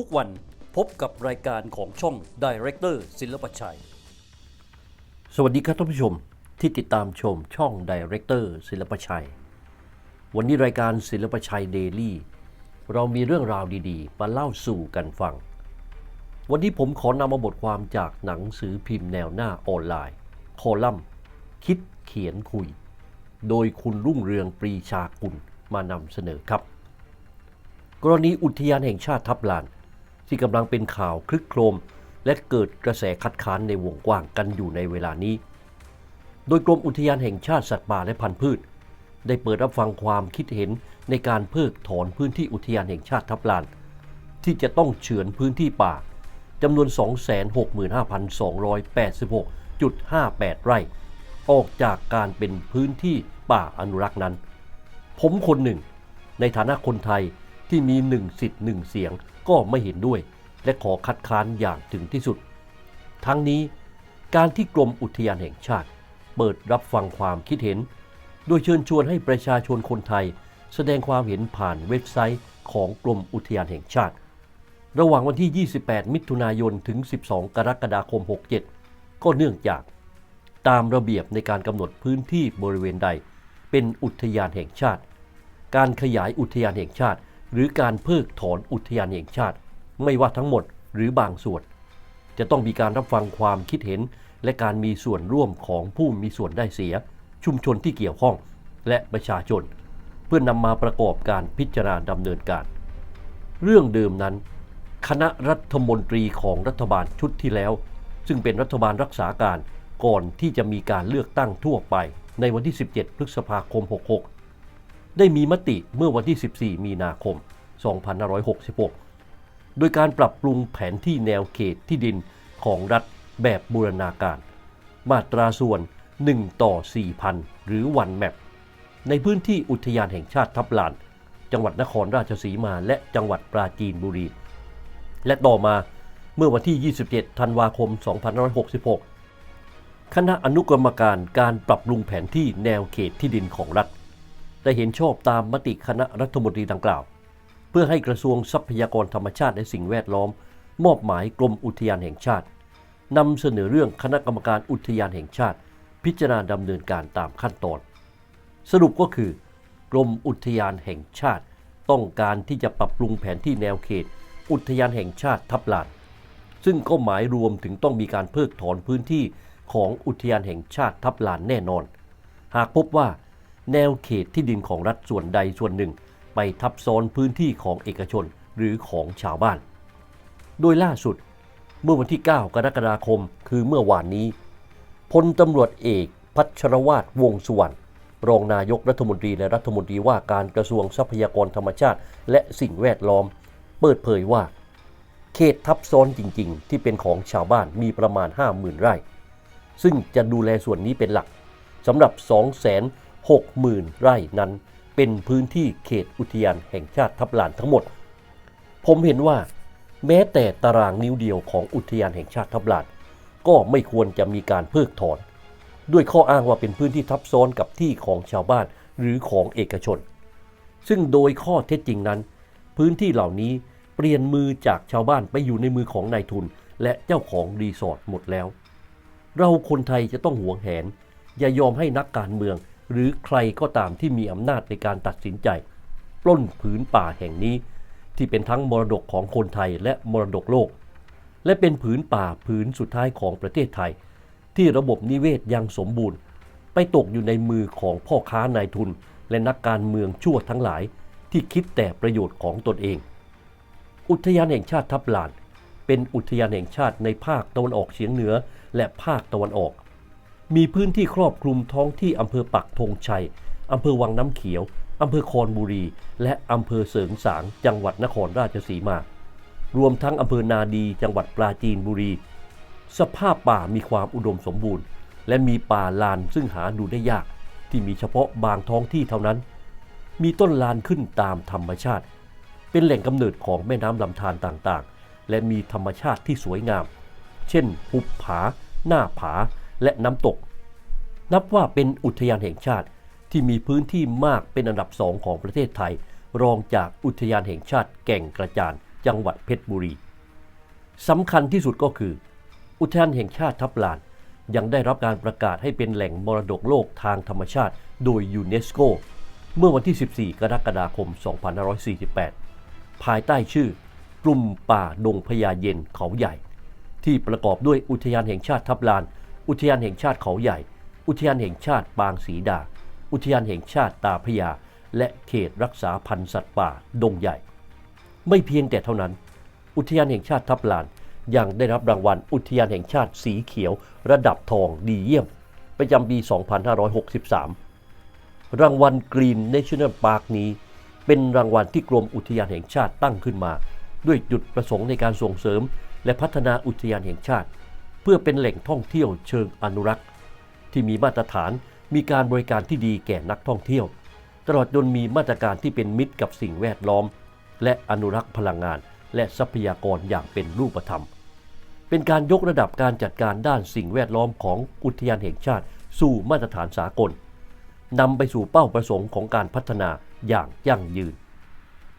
ทุกวันพบกับรายการของช่อง Director ศิลปชัย สวัสดีครับท่านผู้ชมที่ติดตามชมช่อง Director ศิลปชัย วันนี้รายการศิลปชัยเดลี่เรามีเรื่องราวดีๆ มาเล่าสู่กันฟัง วันนี้ผมขอนำมาบทความจากหนังสือพิมพ์แนวหน้าออนไลน์ คอลัมน์ คิดเขียนคุย โดยคุณรุ่งเรืองปรีชากุลมานำเสนอครับ กรณีอุทยานแห่งชาติทับลาน ที่กำลังเป็นข่าวคลึกโครม และเกิดกระแสคัดค้านในวงกว้างกันอยู่ในเวลานี้ โดยกรมอุทยานแห่งชาติสัตว์ป่าและพันธุ์พืช ได้เปิดรับฟังความคิดเห็นในการเพิกถอนพื้นที่อุทยานแห่งชาติทับลาน ที่จะต้องเฉือนพื้นที่ป่าจำนวน 265,286.58 ไร่ ออกจากการเป็นพื้นที่ป่าอนุรักษ์นั้น ผมคนหนึ่ง ในฐานะคนไทย ที่มีหนึ่งสิทธิ์หนึ่งเสียงก็ไม่เห็นด้วย และขอคัดค้านอย่างถึงที่สุด ทั้งนี้การที่กรมอุทยานแห่งชาติ เปิดรับฟังความคิดเห็น โดยเชิญชวนให้ประชาชนคนไทย แสดงความเห็นผ่านเว็บไซต์ของกรมอุทยานแห่งชาติ ระหว่างวันที่ 28 มิถุนายนถึง 12 กรกฎาคม 67 ก็เนื่องจาก ตามระเบียบในการกำหนดพื้นที่บริเวณใด เป็นอุทยานแห่งชาติ การขยายอุทยานแห่งชาติ หรือการเพิกถอนอุทยานแห่งชาติ ไม่ว่าทั้งหมดหรือบางส่วน จะต้องมีการรับฟังความคิดเห็น และการมีส่วนร่วมของผู้มีส่วนได้เสีย ชุมชนที่เกี่ยวข้อง และประชาชน เพื่อนำมาประกอบการพิจารณาดำเนินการ เรื่องเดิมนั้น คณะรัฐมนตรีของรัฐบาลชุดที่แล้ว ซึ่งเป็นรัฐบาลรักษาการก่อนที่จะมีการเลือกตั้งทั่วไปในวันที่ 17 พฤษภาคม 66 ได้มีมติเมื่อวันที่ 14 มีนาคม 2566 โดยการปรับปรุงแผนที่แนวเขตที่ดินของรัฐแบบบูรณาการ มาตราส่วน 1 ต่อ 4,000 หรือวันแมปในพื้นที่อุทยานแห่งชาติทับลาน จังหวัดนครราชสีมาและจังหวัดปราจีนบุรี และต่อมาเมื่อวันที่ 27 ธันวาคม 2566 คณะอนุกรรมการการปรับปรุงแผนที่แนวเขตที่ดินของรัฐ ได้เห็นชอบตามมติคณะรัฐมนตรีดังกล่าว เพื่อให้กระทรวงทรัพยากรธรรมชาติและสิ่งแวดล้อม มอบหมายกรมอุทยานแห่งชาตินำเสนอเรื่องคณะกรรมการอุทยานแห่งชาติ พิจารณาดำเนินการตามขั้นตอน สรุปก็คือกรมอุทยานแห่งชาติ ต้องการที่จะปรับปรุงแผนที่แนวเขต อุทยานแห่งชาติทับลาน ซึ่งก็หมายรวมถึงต้องมีการเพิกถอนพื้นที่ของอุทยานแห่งชาติทับลานแน่นอน หากพบว่า แนวเขตที่ดินของรัฐส่วนใดส่วนหนึ่ง ไปทับซ้อนพื้นที่ของเอกชนหรือของชาวบ้าน โดยล่าสุด เมื่อวันที่ 9 กรกฎาคม คือเมื่อวานนี้พลตำรวจเอกพัชรวาทวงศ์สุวรรณรองนายกรัฐมนตรีและรัฐมนตรีว่าการกระทรวงทรัพยากรธรรมชาติ และสิ่งแวดล้อม เปิดเผยว่า เขตทับซ้อนจริง ๆ ที่เป็นของชาวบ้านมีประมาณ 50,000 ไร่ ซึ่งจะดูแลส่วนนี้เป็นหลักสำหรับ 60,000 ไร่นั้น เป็นพื้นที่เขตอุทยานแห่งชาติทับลานทั้งหมด ผมเห็นว่า แม้แต่ตารางนิ้วเดียวของอุทยานแห่งชาติทับลานก็ไม่ควรจะมีการเพิกถอน ด้วยข้ออ้างว่าเป็นพื้นที่ทับซ้อนกับที่ของชาวบ้านหรือของเอกชน ซึ่งโดยข้อเท็จจริงนั้น พื้นที่เหล่านี้เปลี่ยนมือจากชาวบ้านไปอยู่ในมือของนายทุน และเจ้าของรีสอร์ทหมดแล้ว เราคนไทยจะต้องหวงแหน อย่ายอมให้นักการเมือง หรือใครก็ตามที่มีอำนาจในการตัดสินใจ ปล้นผืนป่าแห่งนี้ ที่เป็นทั้งมรดกของคนไทยและมรดกโลก และเป็นผืนป่าผืนสุดท้ายของประเทศไทย ที่ระบบนิเวศยังสมบูรณ์ ไปตกอยู่ในมือของพ่อค้านายทุน และนักการเมืองชั่วทั้งหลาย ที่คิดแต่ประโยชน์ของตนเอง อุทยานแห่งชาติทับลาน เป็นอุทยานแห่งชาติในภาคตะวันออกเฉียงเหนือและภาคตะวันออก มีพื้นที่ครอบคลุมท้องที่อำเภอปักธงชัย อำเภอวังน้ำเขียว อำเภอคอนบุรี และอำเภอเสริงสาง จังหวัดนครราชสีมา รวมทั้งอำเภอนาดี จังหวัดปราจีนบุรี สภาพป่ามีความอุดมสมบูรณ์ และมีป่าลานซึ่งหาดูได้ยาก ที่มีเฉพาะบางท้องที่เท่านั้น มีต้นลานขึ้นตามธรรมชาติ เป็นแหล่งกำเนิดของแม่น้ำลำธารต่างๆ และมีธรรมชาติที่สวยงาม เช่น หุบผา หน้าผา และน้ำตก นับว่าเป็นอุทยานแห่งชาติที่มีพื้นที่มากเป็นอันดับสองของประเทศไทย รองจากอุทยานแห่งชาติแก่งกระจานจังหวัดเพชรบุรีสำคัญที่สุดก็คือ อุทยานแห่งชาติทับลาน ยังได้รับการประกาศให้เป็นแหล่งมรดกโลกทางธรรมชาติ โดยยูเนสโกเมื่อวันที่ 14 กรกฎาคม 2548 ภายใต้ชื่อกลุ่มป่าดงพญาเย็นเขาใหญ่ ที่ประกอบด้วยอุทยานแห่งชาติทับลาน อุทยานแห่งชาติเขาใหญ่ อุทยานแห่งชาติปางศรีดา อุทยานแห่งชาติตาพระยา และเขตรักษาพันธุ์สัตว์ป่าดงใหญ่ ไม่เพียงแต่เท่านั้น อุทยานแห่งชาติทับลาน ยังได้รับรางวัลอุทยานแห่งชาติสีเขียว ระดับทองดีเยี่ยม ประจำปี 2563 รางวัล Green National Park นี้ เป็นรางวัลที่กรมอุทยานแห่งชาติตั้งขึ้นมา ด้วยจุดประสงค์ในการส่งเสริม และพัฒนาอุทยานแห่งชาติ พื่อเป็นแหล่งท่องเที่ยวเชิงอนุรักษ์ ที่มีมาตรฐานมีการบริการที่ดีแก่นักท่องเที่ยว ตลอดจนมีมาตรการที่เป็นมิตรกับสิ่งแวดล้อม และอนุรักษ์พลังงาน และทรัพยากรอย่างเป็นรูปธรรม เป็นการยกระดับการจัดการด้านสิ่งแวดล้อมของอุทยานแห่งชาติ สู่มาตรฐานสากลนำไปสู่เป้าประสงค์ของการพัฒนาอย่างยั่งยืน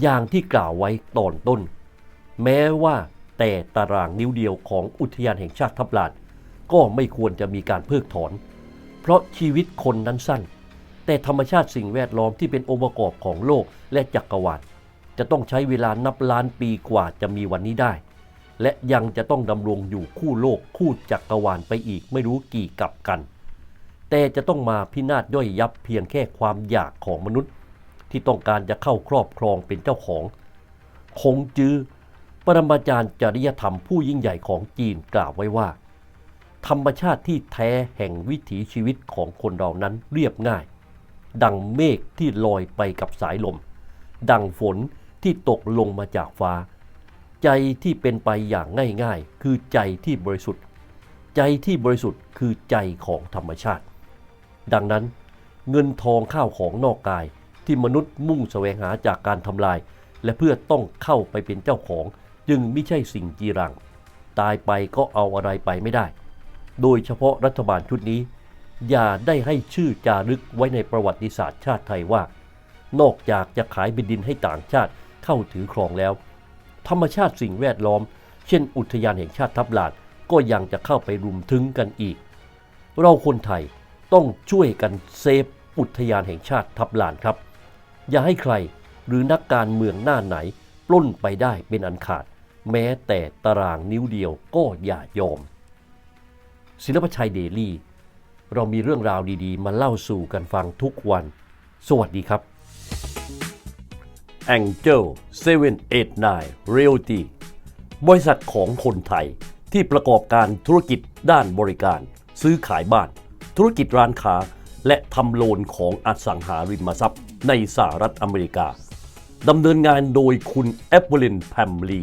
อย่างที่กล่าวไว้ตอนต้น แม้ว่า แต่ตารางนิ้วเดียวของอุทยานแห่งชาติทับลาน ก็ไม่ควรจะมีการเพิกถอน เพราะชีวิตคนนั้นสั้น แต่ธรรมชาติสิ่งแวดล้อมที่เป็นองค์ประกอบของโลกและจักรวาลจะต้องใช้เวลานับล้านปีกว่าจะมีวันนี้ได้ และยังจะต้องดำรงอยู่คู่โลกคู่จักรวาลไปอีกไม่รู้กี่กับกัน แต่จะต้องมาพินาศย่อยยับเพียงแค่ความอยากของมนุษย์ ที่ต้องการจะเข้าครอบครองเป็นเจ้าของ คงจื้อ ปรมาจารย์จริยธรรมผู้ยิ่งใหญ่ของจีนกล่าวไว้ว่า ธรรมชาติที่แท้แห่งวิถีชีวิตของคนเรานั้นเรียบง่าย ดังเมฆที่ลอยไปกับสายลม ดังฝนที่ตกลงมาจากฟ้า ใจที่เป็นไปอย่างง่ายๆ คือใจที่บริสุทธิ์ ใจที่บริสุทธิ์คือใจของธรรมชาติ ดังนั้นเงินทองข้าวของนอกกายที่มนุษย์มุ่งแสวงหาจากการทำลาย และเพื่อต้องเข้าไปเป็นเจ้าของ จึงไม่ใช่สิ่งจีรัง ตายไปก็เอาอะไรไปไม่ได้ โดยเฉพาะรัฐบาลชุดนี้ อย่าได้ให้ชื่อจารึกไว้ในประวัติศาสตร์ชาติไทยว่า นอกจากจะขายเป็นดินให้ต่างชาติเข้าถือครองแล้ว ธรรมชาติสิ่งแวดล้อม เช่น อุทยานแห่งชาติทับลานก็ยังจะเข้าไปรุมถึงกันอีก เราคนไทยต้องช่วยกันเซฟอุทยานแห่งชาติทับลานครับ อย่าให้ใครหรือนักการเมืองหน้าไหน ปล้นไปได้เป็นอันขาด แม้แต่ตารางนิ้วเดียวก็อย่ายอม ศิลปชัยเดลี่ เรามีเรื่องราวดีๆ มาเล่าสู่กันฟังทุกวัน สวัสดีครับ Angel 789 Realty บริษัทของคนไทยที่ประกอบการธุรกิจด้านบริการ ซื้อขายบ้าน ธุรกิจร้านค้า และทำโลนของอสังหาริมทรัพย์ในสหรัฐอเมริกาดำเนินงานโดยคุณแอปเปิลินแพมลี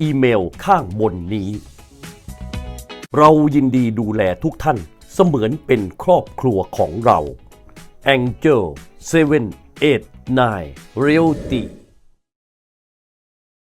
อีเมลข้างบนนี้ เรายินดีดูแลทุกท่านเสมือนเป็นครอบครัวของเรา Angel 789 Realty